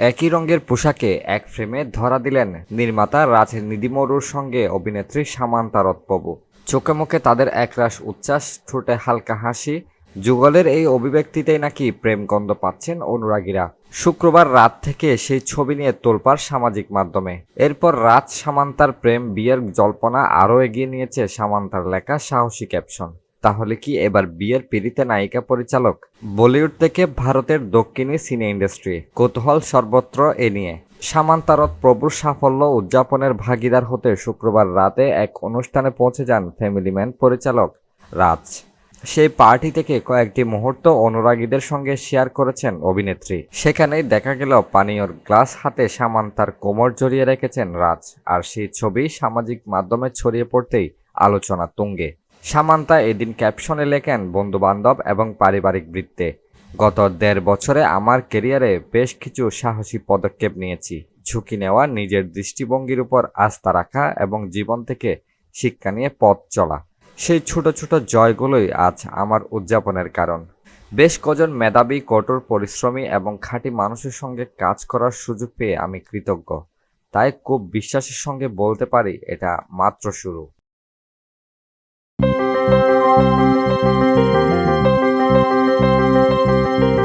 একই রঙের পোশাকে এক ফ্রেমে ধরা দিলেন নির্মাতা রাজ নিদিমরুর সঙ্গে অভিনেত্রী সামান্তা রৎপবু চোখে মুখে তাদের একরাশ উচ্ছ্বাস, ঠোঁটে হালকা হাসি, যুগলের এই অভিব্যক্তিতেই নাকি প্রেম গন্ধ পাচ্ছেন অনুরাগীরা। শুক্রবার রাত থেকে সেই ছবি নিয়ে তোলপাড় সামাজিক মাধ্যমে। এরপর রাজ সামান্তার প্রেম, বিয়ের জল্পনা আরও এগিয়ে নিয়েছে সামান্তার লেখা সাহসী ক্যাপশন। তাহলে কি এবার বিয়ের পিড়িতে নায়িকা পরিচালক? বলিউড থেকে ভারতের দক্ষিণী সিনে ইন্ডাস্ট্রি। কৌতূহল সর্বত্র এ নিয়ে। সামান্তারত প্রভুর সাফল্য উদযাপনের ভাগিদার হতে শুক্রবার রাতে এক অনুষ্ঠানে পৌঁছে যান ফ্যামিলি ম্যান পরিচালক রাজ। সেই পার্টি থেকে কয়েকটি মুহূর্ত অনুরাগীদের সঙ্গে শেয়ার করেছেন অভিনেত্রী। সেখানেই দেখা গেল পানীয়র গ্লাস হাতে সামান্তার কোমর জড়িয়ে রেখেছেন রাজ। আর সেই ছবি সামাজিক মাধ্যমে ছড়িয়ে পড়তেই আলোচনা তুঙ্গে। সামান্তা এদিন ক্যাপশনে লেখেন, বন্ধুবান্ধব এবং পারিবারিক বৃত্তে। গত দেড় বছরে আমার কেরিয়ারে বেশ কিছু সাহসী পদক্ষেপ নিয়েছি। ঝুঁকি নেওয়া, নিজের দৃষ্টিভঙ্গির উপর আস্থা রাখা এবং জীবন থেকে শিক্ষা নিয়ে পথ চলা। সেই ছোট ছোট জয়গুলোই আজ আমার উদযাপনের কারণ। বেশ কজন মেধাবী, কঠোর পরিশ্রমী এবং খাঁটি মানুষের সঙ্গে কাজ করার সুযোগ পেয়ে আমি কৃতজ্ঞ। তাই খুব বিশ্বাসের সঙ্গে বলতে পারি, এটা মাত্র শুরু। Thank you.